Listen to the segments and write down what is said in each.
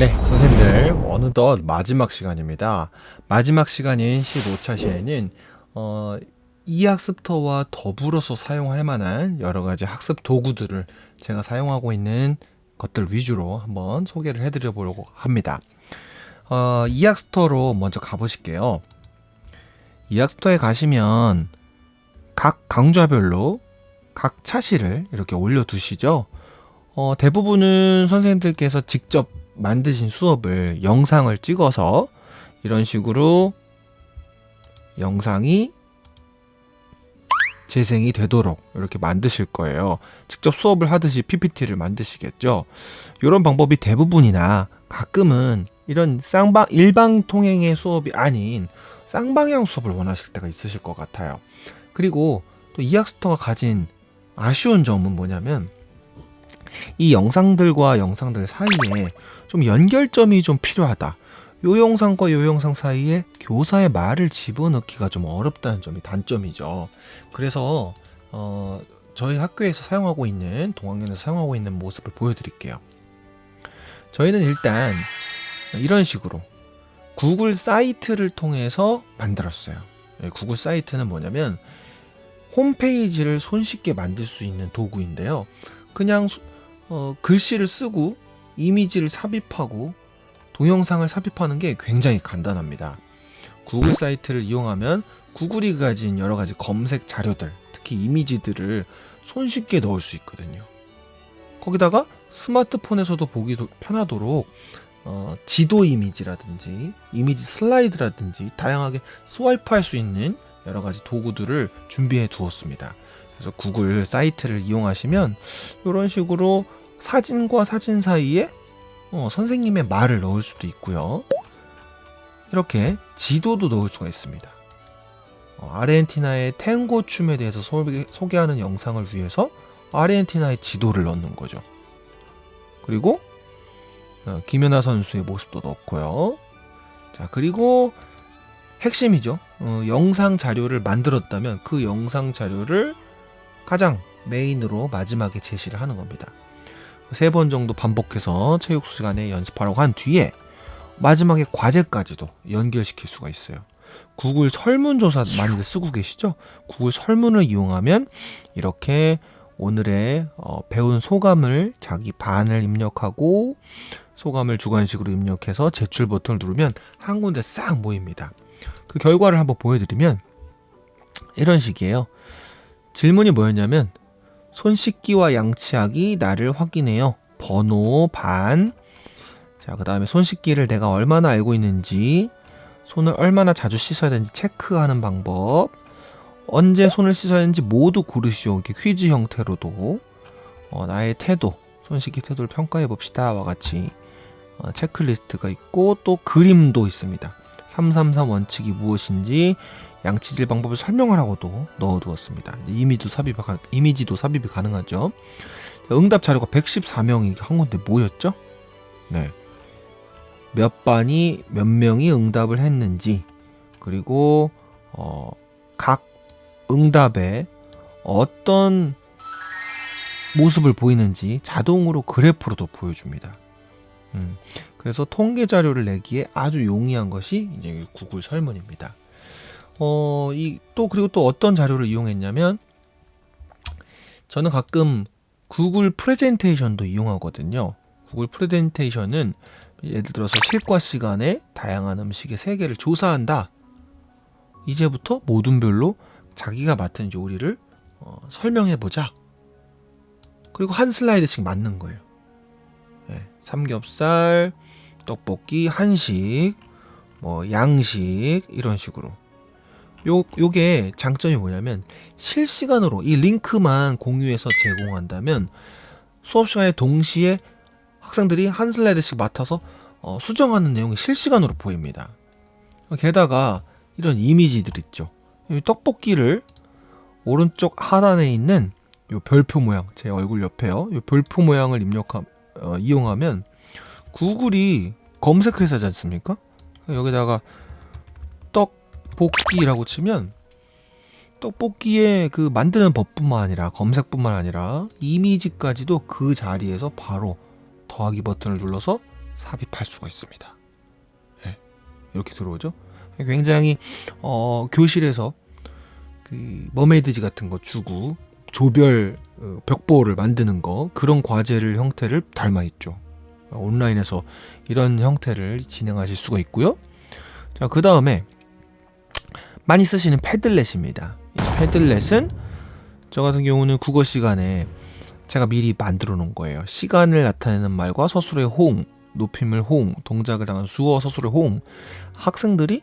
네, 선생님들 어느덧 마지막 시간입니다. 마지막 시간인 15차 시에는 어, 이 학습터와 더불어서 사용할 만한 여러 가지 학습 도구들을 제가 사용하고 있는 것들 위주로 한번 소개를 해드려 보려고 합니다. 어, 이 학습터로 먼저 가보실게요. 이 학습터에 가시면 각 강좌별로 각 차시를 이렇게 올려두시죠. 어, 대부분은 선생님들께서 직접 만드신 수업을 영상을 찍어서 이런 식으로 영상이 재생이 되도록 이렇게 만드실 거예요. 직접 수업을 하듯이 PPT를 만드시겠죠. 이런 방법이 대부분이나 가끔은 이런 쌍방 일방 통행의 수업이 아닌 쌍방향 수업을 원하실 때가 있으실 것 같아요. 그리고 또 이학스터가 가진 아쉬운 점은 뭐냐면 이 영상들과 영상들 사이에 좀 연결점이 좀 필요하다. 요 영상과 요 영상 사이에 교사의 말을 집어넣기가 좀 어렵다는 점이 단점이죠. 그래서 어, 저희 학교에서 사용하고 있는 동학년에서 사용하고 있는 모습을 보여드릴게요. 저희는 일단 이런 식으로 구글 사이트를 통해서 만들었어요. 네, 구글 사이트는 뭐냐면 홈페이지를 손쉽게 만들 수 있는 도구인데요. 그냥 어, 글씨를 쓰고 이미지를 삽입하고 동영상을 삽입하는 게 굉장히 간단합니다. 구글 사이트를 이용하면 구글이 가진 여러 가지 검색 자료들, 특히 이미지들을 손쉽게 넣을 수 있거든요. 거기다가 스마트폰에서도 보기 편하도록 어, 지도 이미지라든지 이미지 슬라이드라든지 다양하게 스와이프 할 수 있는 여러 가지 도구들을 준비해 두었습니다. 그래서 구글 사이트를 이용하시면 이런 식으로 사진과 사진 사이에 어, 선생님의 말을 넣을 수도 있고요. 이렇게 지도도 넣을 수가 있습니다. 어, 아르헨티나의 탱고 춤에 대해서 소개, 소개 하는 영상을 위해서 아르헨티나의 지도를 넣는 거죠. 그리고 어, 김연아 선수의 모습도 넣고요. 자 그리고 핵심이죠. 어, 영상 자료를 만들었다면 그 영상 자료를 가장 메인으로 마지막에 제시를 하는 겁니다. 세 번 정도 반복해서 체육 시간에 연습하라고 한 뒤에 마지막에 과제까지도 연결시킬 수가 있어요. 구글 설문조사 많이들 쓰고 계시죠? 구글 설문을 이용하면 이렇게 오늘의 어, 배운 소감을 자기 반을 입력하고 소감을 주관식으로 입력해서 제출 버튼을 누르면 한 군데 싹 모입니다. 그 결과를 한번 보여드리면 이런 식이에요. 질문이 뭐였냐면 손 씻기와 양치하기 나를 확인해요. 번호 반. 자, 그 다음에 손 씻기를 내가 얼마나 알고 있는지, 손을 얼마나 자주 씻어야 되는지 체크하는 방법, 언제 손을 씻어야 되는지 모두 고르시오. 이렇게 퀴즈 형태로도 어, 나의 태도, 손 씻기 태도를 평가해 봅시다와 같이 어, 체크리스트가 있고 또 그림도 있습니다. 333 원칙이 무엇인지 양치질 방법을 설명하라고도 넣어두었습니다. 이미지도 삽입 이미지도 삽입이 가능하죠. 응답 자료가 114명이 한 건데 뭐였죠? 네. 몇 반이 몇 명이 응답을 했는지 그리고 어, 각 응답에 어떤 모습을 보이는지 자동으로 그래프로도 보여줍니다. 음, 그래서 통계 자료를 내기에 아주 용이한 것이 이제 구글 설문입니다. 어, 이 또 그리고 또 어떤 자료를 이용했냐면 저는 가끔 구글 프레젠테이션도 이용하거든요. 구글 프레젠테이션은 예를 들어서 실과 시간에 다양한 음식의 세계를 조사한다. 이제부터 모든 별로 자기가 맡은 요리를 어, 설명해 보자. 그리고 한 슬라이드씩 맞는 거예요. 네, 삼겹살, 떡볶이, 한식, 뭐 양식 이런 식으로. 요 요게 장점이 뭐냐면 실시간으로 이 링크만 공유해서 제공한다면 수업 시간에 동시에 학생들이 한 슬라이드씩 맡아서 어, 수정하는 내용이 실시간으로 보입니다. 게다가 이런 이미지들 있죠. 이 떡볶이를 오른쪽 하단에 있는 요 별표 모양, 제 얼굴 옆에요. 요 별표 모양을 입력하 어, 이용하면 구글이 검색해서 하지 않습니까? 여기다가 떡볶이라고 치면 떡볶이의 그 만드는 법뿐만 아니라 검색뿐만 아니라 이미지까지도 그 자리에서 바로 더하기 버튼을 눌러서 삽입할 수가 있습니다. 예, 이렇게 들어오죠. 굉장히 어, 교실에서 그 머메이드지 같은 거 주고 조별 어, 벽보를 만드는 거 그런 과제를 형태를 닮아 있죠. 온라인에서 이런 형태를 진행하실 수가 있고요. 자, 그 다음에 많이 쓰시는 패들렛입니다. 이 패들렛은 저 같은 경우는 국어 시간에 제가 미리 만들어 놓은 거예요. 시간을 나타내는 말과 서술의 호응, 높임을 호응, 동작을 당한 수어 서술의 호응. 학생들이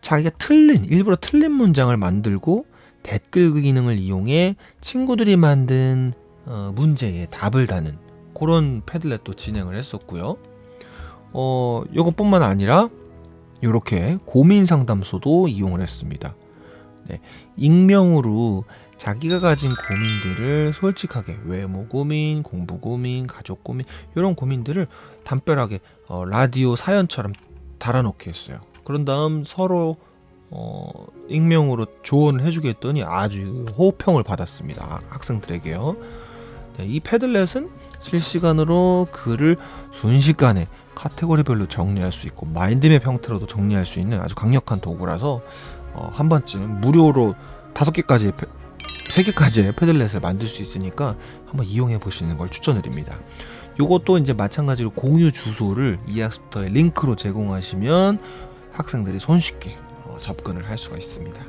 자기가 틀린 일부러 틀린 문장을 만들고 댓글 기능을 이용해 친구들이 만든 어, 문제에 답을 다는 그런 패들렛도 진행을 했었고요. 어, 요것뿐만 아니라 이렇게 고민 상담소도 이용을 했습니다. 네, 익명으로 자기가 가진 고민들을 솔직하게 외모 고민, 공부 고민, 가족 고민 이런 고민들을 담벼락에 어, 라디오 사연처럼 달아놓게 했어요. 그런 다음 서로 어, 익명으로 조언을 해주게 했더니 아주 호평을 받았습니다. 학생들에게요. 네, 이 패들렛은 실시간으로 글을 순식간에 카테고리별로 정리할 수 있고 마인드맵 형태로도 정리할 수 있는 아주 강력한 도구라서 어, 한 번쯤 무료로 다섯 개까지 세 개까지의 패들렛을 만들 수 있으니까 한번 이용해 보시는 걸 추천드립니다. 이것도 이제 마찬가지로 공유 주소를 이학스터의 링크로 제공하시면 학생들이 손쉽게 어, 접근을 할 수가 있습니다.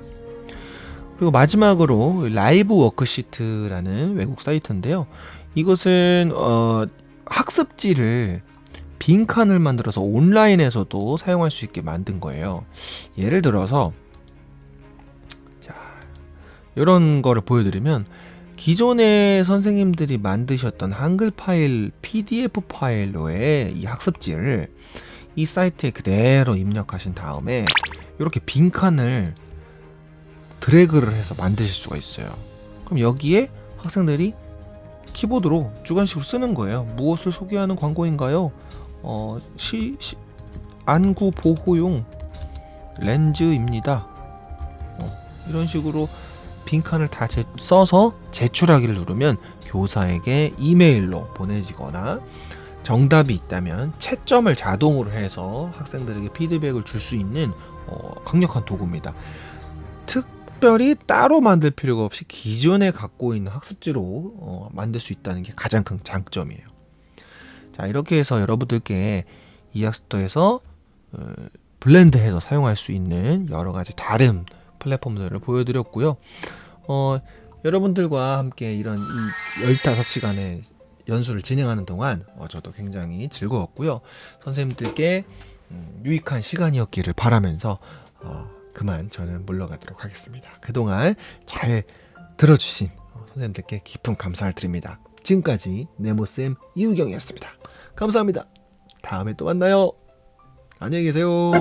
그리고 마지막으로 라이브 워크시트라는 외국 사이트인데요. 이것은 어, 학습지를 빈칸을 만들어서 온라인에서도 사용할 수 있게 만든 거예요. 예를 들어서 자 이런 거를 보여드리면 기존에 선생님들이 만드셨던 한글 파일 PDF 파일로의 이 학습지를 이 사이트에 그대로 입력하신 다음에 이렇게 빈칸을 드래그를 해서 만드실 수가 있어요. 그럼 여기에 학생들이 키보드로 주관식으로 쓰는 거예요. 무엇을 소개하는 광고인가요? 어, 시, 시 안구 보호용 렌즈입니다. 어, 이런 식으로 빈칸을 다 제, 써서 제출하기를 누르면 교사에게 이메일로 보내지거나 정답이 있다면 채점을 자동으로 해서 학생들에게 피드백을 줄 수 있는 어, 강력한 도구입니다. 특별히 따로 만들 필요가 없이 기존에 갖고 있는 학습지로 어, 만들 수 있다는 게 가장 큰 장점이에요. 자 이렇게 해서 여러분들께 이학스터에서 어, 블렌드해서 사용할 수 있는 여러 가지 다른 플랫폼들을 보여드렸고요. 어, 여러분들과 함께 이런 이 15시간의 연수를 진행하는 동안 어, 저도 굉장히 즐거웠고요. 선생님들께 음, 유익한 시간이었기를 바라면서 어, 그만 저는 물러가도록 하겠습니다. 그동안 잘 들어주신 어, 선생님들께 깊은 감사를 드립니다. 지금까지 네모쌤 이우경이었습니다. 감사합니다. 다음에 또 만나요. 안녕히 계세요.